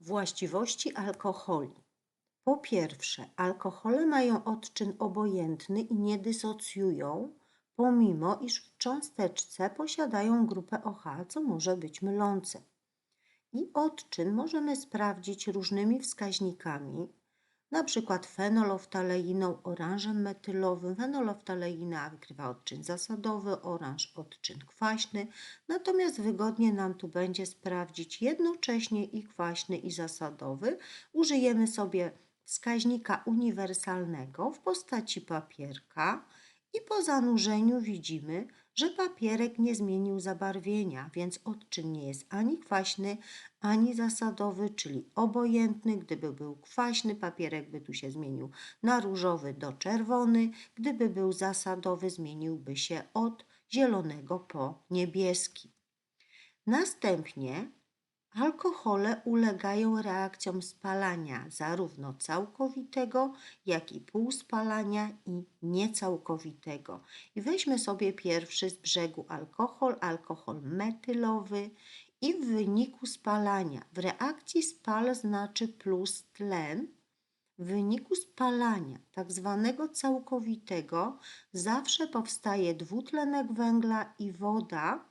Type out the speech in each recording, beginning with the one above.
Właściwości alkoholi. Po pierwsze, alkohole mają odczyn obojętny i nie dysocjują, pomimo iż w cząsteczce posiadają grupę OH, co może być mylące. I odczyn możemy sprawdzić różnymi wskaźnikami, przykład fenoloftaleiną, oranżem metylowym. Fenoloftaleina wykrywa odczyn zasadowy, oranż odczyn kwaśny, natomiast wygodnie nam tu będzie sprawdzić jednocześnie i kwaśny i zasadowy. Użyjemy sobie wskaźnika uniwersalnego w postaci papierka i po zanurzeniu widzimy, że papierek nie zmienił zabarwienia, więc odczyn nie jest ani kwaśny, ani zasadowy, czyli obojętny. Gdyby był kwaśny, papierek by tu się zmienił na różowy do czerwony. Gdyby był zasadowy, zmieniłby się od zielonego po niebieski. Następnie Alkohole ulegają reakcjom spalania zarówno całkowitego, jak i półspalania i niecałkowitego. I weźmy sobie pierwszy z brzegu alkohol, alkohol metylowy i w wyniku spalania, w reakcji spal znaczy plus tlen, w wyniku spalania tak zwanego całkowitego zawsze powstaje dwutlenek węgla i woda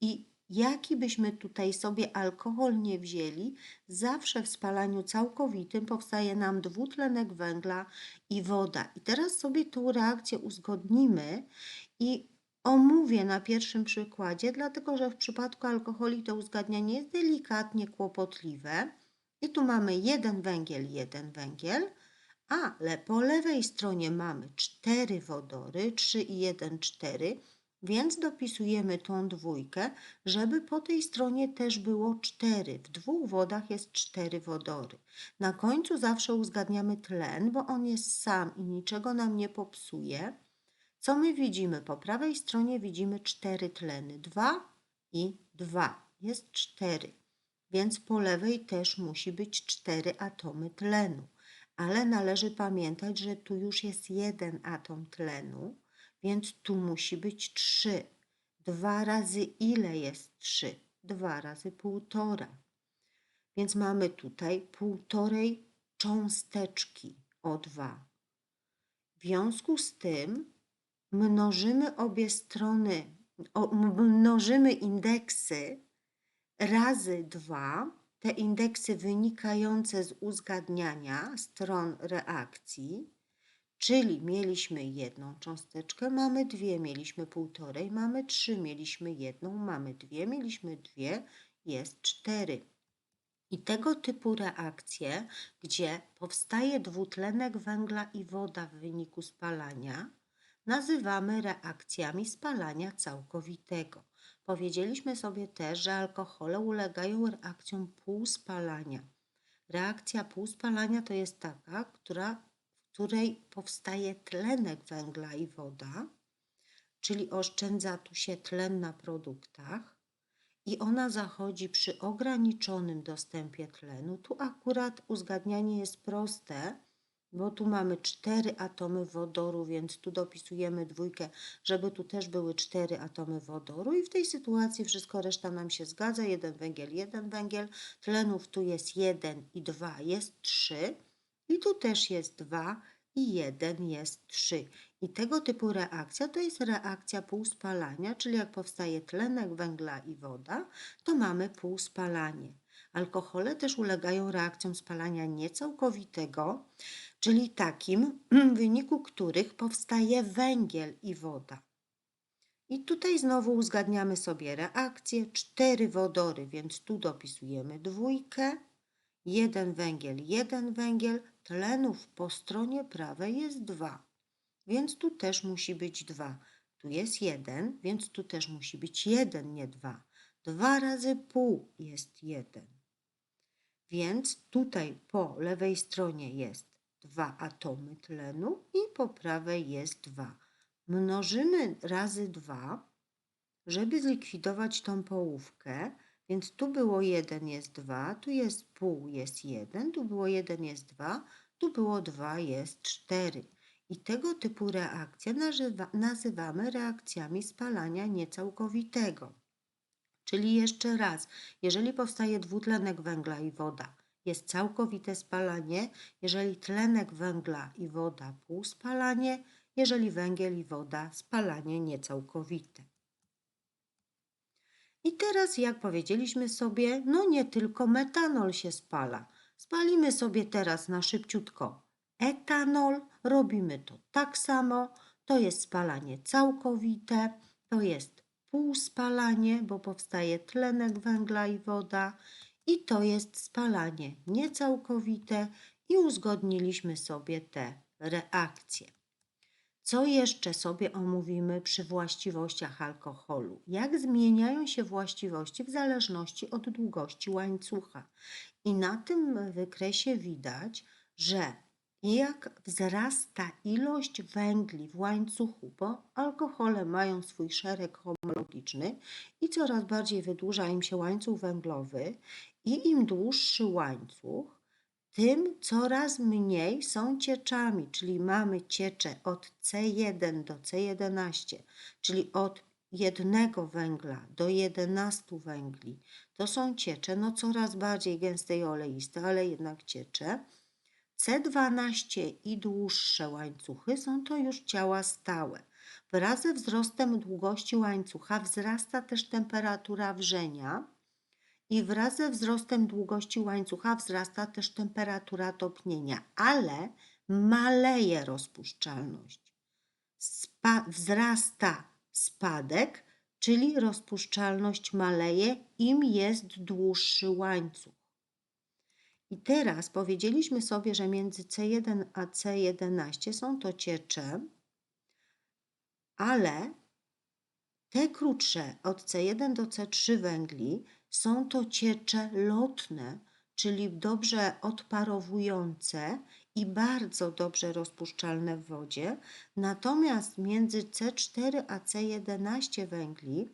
i jaki byśmy tutaj sobie alkohol nie wzięli, zawsze w spalaniu całkowitym powstaje nam dwutlenek węgla i woda. I teraz sobie tą reakcję uzgodnimy i omówię na pierwszym przykładzie, dlatego że w przypadku alkoholi to uzgadnianie jest delikatnie kłopotliwe. I tu mamy jeden węgiel, jeden węgiel, ale po lewej stronie mamy cztery wodory, 3 i 1, 4 więc dopisujemy tą dwójkę, żeby po tej stronie też było cztery. W dwóch wodach jest cztery wodory. Na końcu zawsze uzgadniamy tlen, bo on jest sam i niczego nam nie popsuje. Co my widzimy? Po prawej stronie widzimy cztery tleny. Dwa i dwa. Jest cztery. Więc po lewej też musi być cztery atomy tlenu. Ale należy pamiętać, że tu już jest jeden atom tlenu więc tu musi być 3. 2 razy ile jest 3? 2 razy półtora. Więc mamy tutaj półtorej cząsteczki O2. W związku z tym mnożymy obie strony, mnożymy indeksy razy 2, te indeksy wynikające z uzgadniania stron reakcji Czyli mieliśmy jedną cząsteczkę, mamy dwie, mieliśmy półtorej, mamy trzy, mieliśmy jedną, mamy dwie, mieliśmy dwie, jest cztery. I tego typu reakcje, gdzie powstaje dwutlenek węgla i woda w wyniku spalania, nazywamy reakcjami spalania całkowitego. Powiedzieliśmy sobie też, że alkohole ulegają reakcjom półspalania. Reakcja półspalania to jest taka, która której powstaje tlenek węgla i woda, czyli oszczędza tu się tlen na produktach i ona zachodzi przy ograniczonym dostępie tlenu. Tu akurat uzgadnianie jest proste, bo tu mamy cztery atomy wodoru, więc tu dopisujemy dwójkę, żeby tu też były cztery atomy wodoru i w tej sytuacji wszystko reszta nam się zgadza. Jeden węgiel, jeden węgiel, tlenów tu jest jeden i dwa jest trzy i tu też jest 2 i 1 jest 3. I tego typu reakcja to jest reakcja półspalania, czyli jak powstaje tlenek węgla i woda, to mamy półspalanie. Alkohole też ulegają reakcjom spalania niecałkowitego, czyli takim, w wyniku których powstaje węgiel i woda. I tutaj znowu uzgadniamy sobie reakcję. Cztery wodory, więc tu dopisujemy dwójkę. Jeden węgiel, jeden węgiel, tlenów po stronie prawej jest 2, więc tu też musi być 2. Tu jest 1, więc tu też musi być 1, nie 2. 2 razy pół jest 1. Więc tutaj po lewej stronie jest 2 atomy tlenu i po prawej jest 2. Mnożymy razy 2, żeby zlikwidować tą połówkę, więc tu było 1 jest 2, tu jest pół jest 1, tu było 1 jest 2, tu było 2 jest 4. I tego typu reakcje nazywamy reakcjami spalania niecałkowitego. Czyli jeszcze raz, jeżeli powstaje dwutlenek węgla i woda jest całkowite spalanie, jeżeli tlenek węgla i woda półspalanie, jeżeli węgiel i woda spalanie niecałkowite. I teraz, jak powiedzieliśmy sobie, no nie tylko metanol się spala. Spalimy sobie teraz na szybciutko etanol. Robimy to tak samo. To jest spalanie całkowite, to jest półspalanie, bo powstaje tlenek węgla i woda. I to jest spalanie niecałkowite i uzgodniliśmy sobie te reakcje. Co jeszcze sobie omówimy przy właściwościach alkoholu? Jak zmieniają się właściwości w zależności od długości łańcucha? I na tym wykresie widać, że jak wzrasta ilość węgli w łańcuchu, bo alkohole mają swój szereg homologiczny i coraz bardziej wydłuża im się łańcuch węglowy, i im dłuższy łańcuch, tym coraz mniej są cieczami, czyli mamy ciecze od C1 do C11, czyli od jednego węgla do 11 węgli. To są ciecze, no coraz bardziej gęste i oleiste, ale jednak ciecze. C12 i dłuższe łańcuchy są to już ciała stałe. Wraz ze wzrostem długości łańcucha wzrasta też temperatura wrzenia i wraz ze wzrostem długości łańcucha wzrasta też temperatura topnienia, ale maleje rozpuszczalność. Spa wzrasta spadek, czyli rozpuszczalność maleje, im jest dłuższy łańcuch. I teraz powiedzieliśmy sobie, że między C1 a C11 są to ciecze, ale te krótsze od C1 do C3 węgli są to ciecze lotne, czyli dobrze odparowujące i bardzo dobrze rozpuszczalne w wodzie. Natomiast między C4 a C11 węgli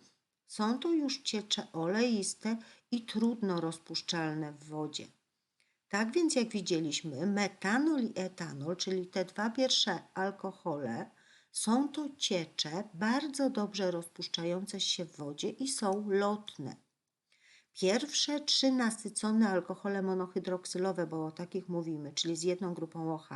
są to już ciecze oleiste i trudno rozpuszczalne w wodzie. Tak więc, jak widzieliśmy, metanol i etanol, czyli te dwa pierwsze alkohole, są to ciecze bardzo dobrze rozpuszczające się w wodzie i są lotne. Pierwsze trzy nasycone alkohole monohydroksylowe, bo o takich mówimy, czyli z jedną grupą OH,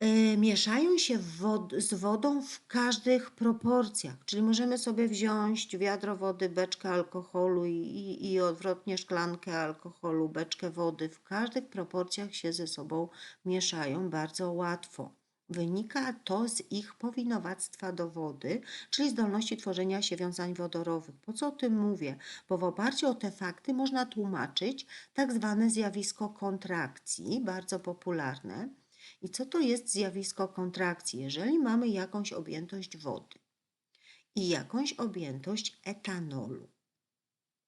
yy, mieszają się wod z wodą w każdych proporcjach. Czyli możemy sobie wziąć wiadro wody, beczkę alkoholu i, i, i odwrotnie szklankę alkoholu, beczkę wody. W każdych proporcjach się ze sobą mieszają bardzo łatwo. Wynika to z ich powinowactwa do wody, czyli zdolności tworzenia się wiązań wodorowych. Po co o tym mówię? Bo w oparciu o te fakty można tłumaczyć tak zwane zjawisko kontrakcji, bardzo popularne. I co to jest zjawisko kontrakcji? Jeżeli mamy jakąś objętość wody i jakąś objętość etanolu,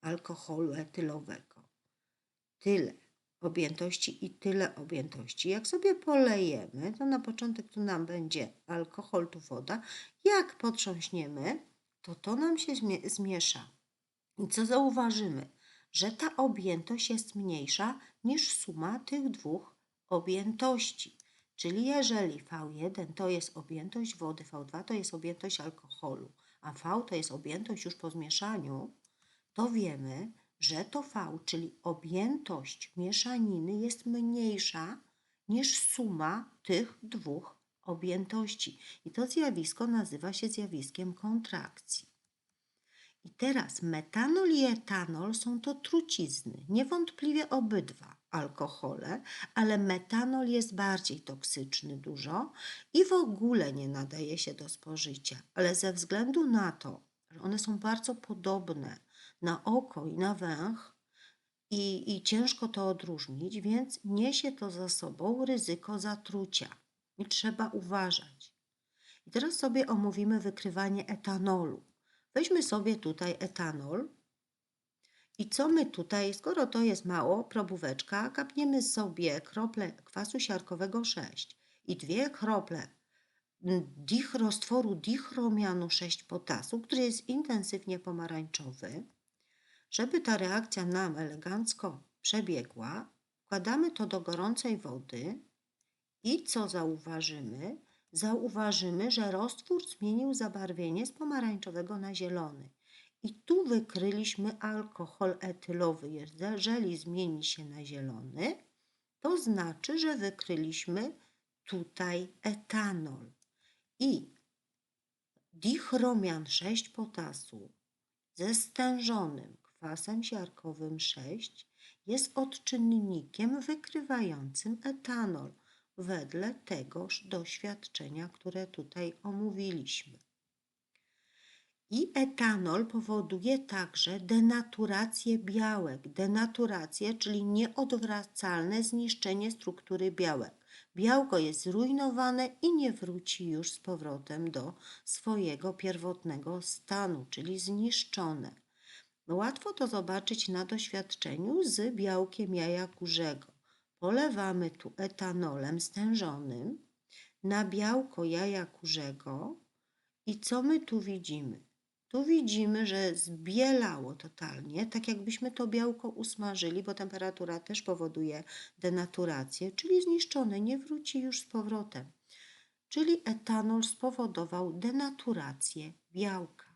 alkoholu etylowego, tyle objętości i tyle objętości. Jak sobie polejemy, to na początek tu nam będzie alkohol, tu woda. Jak potrząśniemy, to to nam się zmiesza. I co zauważymy? Że ta objętość jest mniejsza niż suma tych dwóch objętości. Czyli jeżeli V1 to jest objętość wody, V2 to jest objętość alkoholu, a V to jest objętość już po zmieszaniu, to wiemy, że to V, czyli objętość mieszaniny jest mniejsza niż suma tych dwóch objętości. I to zjawisko nazywa się zjawiskiem kontrakcji. I teraz metanol i etanol są to trucizny, niewątpliwie obydwa alkohole, ale metanol jest bardziej toksyczny dużo i w ogóle nie nadaje się do spożycia. Ale ze względu na to, że one są bardzo podobne na oko i na węch i, i ciężko to odróżnić, więc niesie to za sobą ryzyko zatrucia i trzeba uważać. I teraz sobie omówimy wykrywanie etanolu. Weźmy sobie tutaj etanol. I co my tutaj, skoro to jest mało, probóweczka, kapniemy sobie krople kwasu siarkowego 6 i dwie krople dich, roztworu dichromianu 6 potasu, który jest intensywnie pomarańczowy. Żeby ta reakcja nam elegancko przebiegła, wkładamy to do gorącej wody i co zauważymy? Zauważymy, że roztwór zmienił zabarwienie z pomarańczowego na zielony. I tu wykryliśmy alkohol etylowy. Jeżeli zmieni się na zielony, to znaczy, że wykryliśmy tutaj etanol. I dichromian 6 potasu ze stężonym kwasem siarkowym 6 jest odczynnikiem wykrywającym etanol wedle tegoż doświadczenia, które tutaj omówiliśmy. I etanol powoduje także denaturację białek. Denaturację, czyli nieodwracalne zniszczenie struktury białek. Białko jest zrujnowane i nie wróci już z powrotem do swojego pierwotnego stanu, czyli zniszczone. Łatwo to zobaczyć na doświadczeniu z białkiem jaja kurzego. Polewamy tu etanolem stężonym na białko jaja kurzego i co my tu widzimy? Tu widzimy, że zbielało totalnie, tak jakbyśmy to białko usmażyli, bo temperatura też powoduje denaturację, czyli zniszczone, nie wróci już z powrotem. Czyli etanol spowodował denaturację białka.